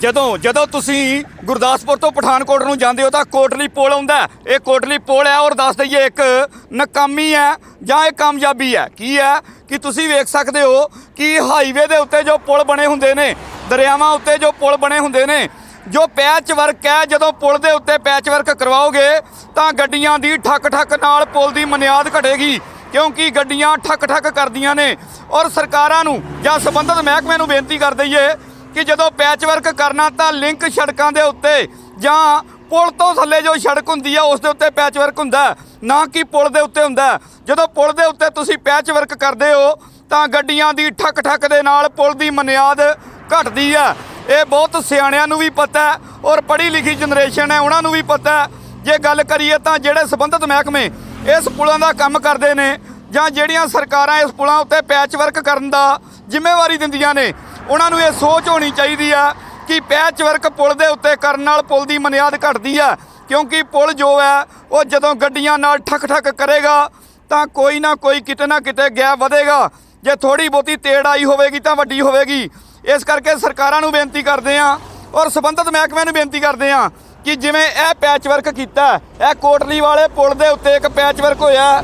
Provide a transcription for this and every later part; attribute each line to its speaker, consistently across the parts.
Speaker 1: ਜਦੋਂ ਜਦੋਂ ਤੁਸੀਂ ਗੁਰਦਾਸਪੁਰ ਤੋਂ ਪਠਾਨਕੋਟ ਨੂੰ ਜਾਂਦੇ ਹੋ ਤਾਂ ਕੋਟਲੀ ਪੁਲ ਆਉਂਦਾ ਇਹ ਕੋਟਲੀ ਪੁਲ ਹੈ ਔਰ ਦੱਸ ਦਈਏ ਇੱਕ ਨਕਾਮੀ ਹੈ ਜਾਂ ਇਹ ਕਾਮਯਾਬੀ ਹੈ। ਕੀ ਹੈ? ਕਿ ਤੁਸੀਂ ਵੇਖ ਸਕਦੇ ਹੋ ਕਿ ਹਾਈਵੇ ਦੇ ਉੱਤੇ ਜੋ ਪੁਲ ਬਣੇ ਹੁੰਦੇ ਨੇ, ਦਰਿਆਵਾਂ ਉੱਤੇ ਜੋ ਪੁਲ ਬਣੇ ਹੁੰਦੇ ਨੇ, ਜੋ ਪੈਚ ਵਰਕ ਹੈ, ਜਦੋਂ ਪੁਲ ਦੇ ਉੱਤੇ ਪੈਚ ਵਰਕ ਕਰਵਾਓਗੇ ਤਾਂ ਗੱਡੀਆਂ ਦੀ ਠੱਕ ਠੱਕ ਨਾਲ ਪੁਲ ਦੀ ਮਨਿਆਦ ਘਟੇਗੀ, ਕਿਉਂਕਿ ਗੱਡੀਆਂ ਠੱਕ ਠੱਕ ਕਰਦੀਆਂ ਨੇ ਔਰ ਸਰਕਾਰਾਂ ਨੂੰ ਜਾਂ ਸੰਬੰਧਿਤ ਮਹਿਕਮੇ ਨੂੰ ਬੇਨਤੀ ਕਰ ਦਈਏ ਕਿ ਜਦੋਂ ਪੈਚ ਵਰਕ ਕਰਨਾ ਤਾਂ ਲਿੰਕ ਸੜਕਾਂ ਦੇ ਉੱਤੇ ਜਾਂ ਪੁਲ ਤੋਂ ਥੱਲੇ ਜੋ ਸੜਕ ਹੁੰਦੀ ਆ, ਉਸ ਦੇ ਉੱਤੇ ਪੈਚ ਵਰਕ ਹੁੰਦਾ ਨਾ ਕਿ ਪੁਲ ਦੇ ਉੱਤੇ ਹੁੰਦਾ ਜਦੋਂ ਪੁਲ ਦੇ ਉੱਤੇ ਤੁਸੀਂ ਪੈਚ ਵਰਕ ਕਰਦੇ ਹੋ, ਤਾਂ ਗੱਡੀਆਂ ਦੀ ਠੱਕ ਠੱਕ ਦੇ ਨਾਲ ਪੁਲ ਦੀ ਮਨਿਆਦ ਘਟਦੀ ਆ। ਇਹ ਬਹੁਤ ਸਿਆਣਿਆਂ ਨੂੰ ਵੀ ਪਤਾ ਹੈ ਔਰ ਪੜ੍ਹੀ ਲਿਖੀ ਜਨਰੇਸ਼ਨ ਹੈ, ਉਹਨਾਂ ਨੂੰ ਵੀ ਪਤਾ ਹੈ। ਜੇ ਗੱਲ ਕਰੀਏ ਤਾਂ ਜਿਹੜੇ ਸੰਬੰਧਿਤ ਮਹਿਕਮੇ ਇਸ ਪੁਲਾਂ ਦਾ ਕੰਮ ਕਰਦੇ ਨੇ ਜਾਂ ਜਿਹੜੀਆਂ ਸਰਕਾਰਾਂ ਇਸ ਪੁਲਾਂ ਉੱਤੇ ਪੈਚ ਵਰਕ ਕਰਨ ਦਾ ਜ਼ਿੰਮੇਵਾਰੀ ਦਿੰਦੀਆਂ ਨੇ ਉਹਨਾਂ ਨੂੰ ਇਹ ਸੋਚ ਹੋਣੀ ਚਾਹੀਦੀ ਆ ਕਿ ਪੈਚ ਵਰਕ ਪੁਲ ਦੇ ਉੱਤੇ ਕਰਨ ਨਾਲ ਪੁਲ ਦੀ ਮਨਿਆਦ ਘਟਦੀ ਆ, ਕਿਉਂਕਿ ਪੁਲ ਜੋ ਹੈ ਉਹ ਜਦੋਂ ਗੱਡੀਆਂ ਨਾਲ ਠੱਕ ਠੱਕ ਕਰੇਗਾ, ਤਾਂ ਕੋਈ ਨਾ ਕੋਈ ਕਿਤੇ ਨਾ ਕਿਤੇ ਗੈਪ ਵਧੇਗਾ। ਜੇ ਥੋੜੀ ਬਹੁਤੀ ਤੇੜ ਆਈ ਹੋਵੇਗੀ, ਤਾਂ ਵੱਡੀ ਹੋਵੇਗੀ। ਇਸ ਕਰਕੇ ਸਰਕਾਰਾਂ ਨੂੰ ਬੇਨਤੀ ਕਰਦੇ ਆਂ, ਔਰ ਸੰਬੰਧਿਤ ਮਹਿਕਮੇ ਨੂੰ ਬੇਨਤੀ ਕਰਦੇ ਆਂ, ਕਿ ਜਿਵੇਂ ਇਹ ਪੈਚ ਵਰਕ ਕੀਤਾ, ਇਹ ਕੋਟਲੀ ਵਾਲੇ ਪੁਲ ਦੇ ਉੱਤੇ ਇੱਕ ਪੈਚ ਵਰਕ ਹੋਇਆ,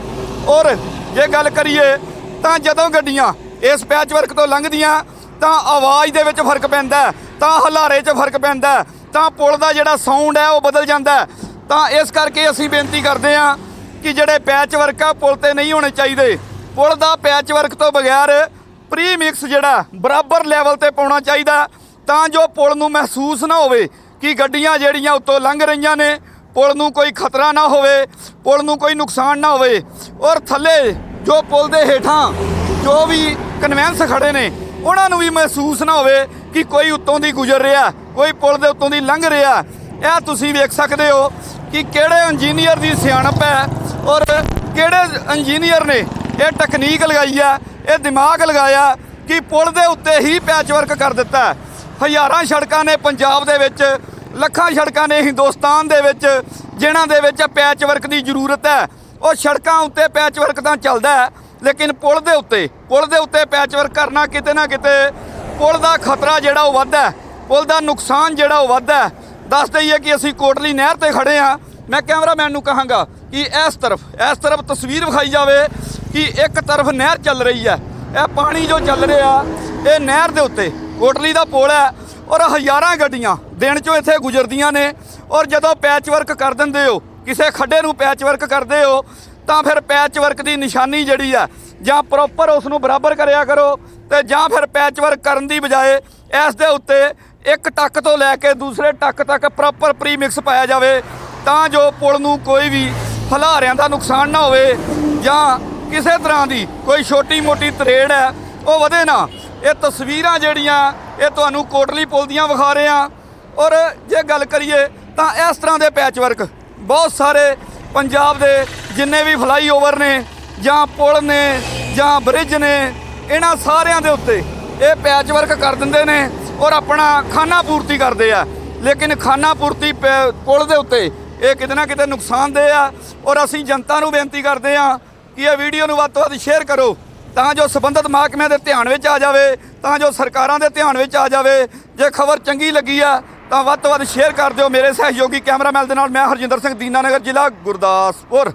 Speaker 1: ਔਰ ਜੇ ਗੱਲ ਕਰੀਏ, ਤਾਂ ਜਦੋਂ ਗੱਡੀਆਂ ਇਸ ਪੈਚ ਵਰਕ ਤੋਂ ਲੰਘਦੀਆਂ ਤਾਂ ਆਵਾਜ਼ ਦੇ ਵਿੱਚ ਫ਼ਰਕ ਪੈਂਦਾ ਤਾਂ ਹਲਾਰੇ 'ਚ ਫ਼ਰਕ ਪੈਂਦਾ ਤਾਂ ਪੁਲ ਦਾ ਜਿਹੜਾ ਸਾਊਂਡ ਹੈ ਉਹ ਬਦਲ ਜਾਂਦਾ ਤਾਂ ਇਸ ਕਰਕੇ ਅਸੀਂ ਬੇਨਤੀ ਕਰਦੇ ਹਾਂ ਕਿ ਜਿਹੜੇ ਪੈਚ ਵਰਕ ਆ, ਪੁਲ ਤੇ ਨਹੀਂ ਹੋਣੇ ਚਾਹੀਦੇ। ਪੁਲ ਦਾ ਪੈਚ ਵਰਕ ਤੋਂ ਬਗੈਰ ਪ੍ਰੀ ਮਿਕਸ ਜਿਹੜਾ ਬਰਾਬਰ ਲੈਵਲ ਤੇ ਪਾਉਣਾ ਚਾਹੀਦਾ ਤਾਂ ਜੋ ਪੁਲ ਨੂੰ ਮਹਿਸੂਸ ਨਾ ਹੋਵੇ ਕਿ ਗੱਡੀਆਂ ਜਿਹੜੀਆਂ ਉੱਤੋਂ ਲੰਘ ਰਹੀਆਂ ਨੇ, ਪੁਲ ਨੂੰ ਕੋਈ ਖਤਰਾ ਨਾ ਹੋਵੇ, ਪੁਲ ਨੂੰ ਕੋਈ ਨੁਕਸਾਨ ਨਾ ਹੋਵੇ। ਔਰ ਥੱਲੇ ਜੋ ਪੁਲ ਦੇ ਹੇਠਾਂ ਜੋ ਵੀ ਕਨਵੈਂਸ ਖੜੇ ਨੇ ਉਹਨਾਂ ਨੂੰ ਵੀ ਮਹਿਸੂਸ ਨਾ ਹੋਵੇ ਕਿ ਕੋਈ ਉੱਤੋਂ ਦੀ ਗੁਜ਼ਰ ਰਿਹਾ, ਕੋਈ ਪੁਲ ਦੇ ਉੱਤੋਂ ਦੀ ਲੰਘ ਰਿਹਾ। ਇਹ ਤੁਸੀਂ ਵੇਖ ਸਕਦੇ ਹੋ ਕਿ ਕਿਹੜੇ ਇੰਜੀਨੀਅਰ ਦੀ ਸਿਆਣਪ ਹੈ ਔਰ ਕਿਹੜੇ ਇੰਜੀਨੀਅਰ ਨੇ ਇਹ ਟੈਕਨੀਕ ਲਗਾਈ ਆ, ਇਹ ਦਿਮਾਗ ਲਗਾਇਆ ਕਿ ਪੁਲ ਦੇ ਉੱਤੇ ਹੀ ਪੈਚ ਵਰਕ ਕਰ ਦਿੱਤਾ ਹਜ਼ਾਰਾਂ ਸੜਕਾਂ ਨੇ ਪੰਜਾਬ ਦੇ ਵਿੱਚ, ਲੱਖਾਂ ਸੜਕਾਂ ਨੇ ਹਿੰਦੁਸਤਾਨ ਦੇ ਵਿੱਚ, ਜਿਨ੍ਹਾਂ ਦੇ ਵਿੱਚ ਪੈਚ ਵਰਕ ਦੀ ਜ਼ਰੂਰਤ ਹੈ। ਉਹ ਸੜਕਾਂ ਉੱਤੇ ਪੈਚ ਵਰਕ ਤਾਂ ਚੱਲਦਾ ਹੈ ਲੇਕਿਨ ਪੁਲ ਦੇ ਉੱਤੇ, ਪੁਲ ਦੇ ਉੱਤੇ ਪੈਚ ਵਰਕ ਕਰਨਾ ਕਿਤੇ ਨਾ ਕਿਤੇ ਪੁਲ ਦਾ ਖਤਰਾ ਜਿਹੜਾ ਉਹ ਵੱਧਦਾ ਪੁਲ ਦਾ ਨੁਕਸਾਨ ਜਿਹੜਾ ਉਹ ਵੱਧਦਾ ਦੱਸ ਦਈਏ ਕਿ ਅਸੀਂ ਕੋਟਲੀ ਨਹਿਰ ਤੇ ਖੜੇ ਆ ਮੈਂ ਕੈਮਰਾਮੈਨ ਨੂੰ ਕਹਾਂਗਾ ਕਿ ਇਸ ਤਰਫ ਇਸ ਤਰਫ ਤਸਵੀਰ ਵਿਖਾਈ ਜਾਵੇ ਕਿ ਇੱਕ ਤਰਫ ਨਹਿਰ ਚੱਲ ਰਹੀ ਹੈ। ਇਹ ਪਾਣੀ ਜੋ ਚੱਲ ਰਿਹਾ, ਇਹ ਨਹਿਰ ਦੇ ਉੱਤੇ ਕੋਟਲੀ ਦਾ ਪੁਲ ਹੈ ਔਰ ਹਜ਼ਾਰਾਂ ਗੱਡੀਆਂ ਦਿਨ ਚੋਂ ਇੱਥੇ ਗੁਜ਼ਰਦੀਆਂ ਨੇ ਔਰ ਜਦੋਂ ਪੈਚ ਵਰਕ ਕਰ ਦਿੰਦੇ ਹੋ, ਕਿਸੇ ਖੱਡੇ ਨੂੰ ਪੈਚ ਵਰਕ ਕਰਦੇ ਹੋ ਤਾਂ ਫਿਰ ਪੈਚ ਵਰਕ ਦੀ ਨਿਸ਼ਾਨੀ ਜਿਹੜੀ ਆ, ਜਾਂ ਪ੍ਰੋਪਰ ਉਸ ਨੂੰ ਬਰਾਬਰ ਕਰਿਆ ਕਰੋ ਤੇ ਜਾਂ ਫਿਰ ਪੈਚ ਵਰਕ ਕਰਨ ਦੀ ਬਜਾਏ ਇਸ ਦੇ ਉੱਤੇ ਇੱਕ ਟੱਕ ਤੋਂ ਲੈ ਕੇ ਦੂਸਰੇ ਟੱਕ ਤੱਕ ਪ੍ਰੋਪਰ ਪ੍ਰੀਮਿਕਸ ਪਾਇਆ ਜਾਵੇ, ਤਾਂ ਜੋ ਪੁਲ ਨੂੰ ਕੋਈ ਵੀ ਹਲਾਰਿਆਂ ਦਾ ਨੁਕਸਾਨ ਨਾ ਹੋਵੇ ਜਾਂ ਕਿਸੇ ਤਰ੍ਹਾਂ ਦੀ ਕੋਈ ਛੋਟੀ ਮੋਟੀ ਤਰੇੜ ਹੈ, ਉਹ ਵਧੇ ਨਾ। ਇਹ ਤਸਵੀਰਾਂ ਜਿਹੜੀਆਂ, ਇਹ ਤੁਹਾਨੂੰ ਕੋਟਲੀ ਪੁਲ ਦੀਆਂ ਵਿਖਾ ਰਹੇ ਹਾਂ। ਔਰ ਜੇ ਗੱਲ ਕਰੀਏ ਤਾਂ ਇਸ ਤਰ੍ਹਾਂ ਦੇ ਪੈਚ ਵਰਕ ਬਹੁਤ ਸਾਰੇ ਪੰਜਾਬ ਦੇ ਜਿੰਨੇ ਵੀ ਫਲਾਈਓਵਰ ਨੇ, ਜਾਂ ਪੁਲ ਨੇ, ਜਾਂ ਬ੍ਰਿਜ ਨੇ, ਇਹਨਾਂ ਸਾਰਿਆਂ ਦੇ ਉੱਤੇ ਇਹ ਪੈਚ ਵਰਕ ਕਰ ਦਿੰਦੇ ਨੇ ਔਰ ਆਪਣਾ ਖਾਨਾ ਪੂਰਤੀ ਕਰਦੇ ਆ। ਲੇਕਿਨ ਖਾਨਾ ਪੂਰਤੀ ਪੈ- ਪੁਲ ਦੇ ਉੱਤੇ ਇਹ ਕਿਤੇ ਨਾ ਕਿਤੇ ਨੁਕਸਾਨਦੇਹ ਆ ਔਰ ਅਸੀਂ ਜਨਤਾ ਨੂੰ ਬੇਨਤੀ ਕਰਦੇ ਆ ਕਿ ਇਹ ਵੀਡੀਓ ਨੂੰ ਵੱਧ ਤੋਂ ਵੱਧ ਸ਼ੇਅਰ ਕਰੋ ਤਾਂ ਜੋ ਸੰਬੰਧਿਤ ਮਹਿਕਮਿਆਂ ਦੇ ਧਿਆਨ ਵਿੱਚ ਆ ਜਾਵੇ, ਤਾਂ ਜੋ ਸਰਕਾਰਾਂ ਦੇ ਧਿਆਨ ਵਿੱਚ ਆ ਜਾਵੇ। ਜੇ ਖਬਰ ਚੰਗੀ ਲੱਗੀ ਆ, ਤਾਂ ਵੱਧ ਤੋਂ ਵੱਧ ਸ਼ੇਅਰ ਕਰ ਦਿਓ। ਮੇਰੇ ਸਹਿਯੋਗੀ ਕੈਮਰਾਮੈਨ ਦੇ ਨਾਲ ਮੈਂ ਹਰਜਿੰਦਰ ਸਿੰਘ ਦੀਨਾਨਗਰ ਜ਼ਿਲ੍ਹਾ ਗੁਰਦਾਸਪੁਰ।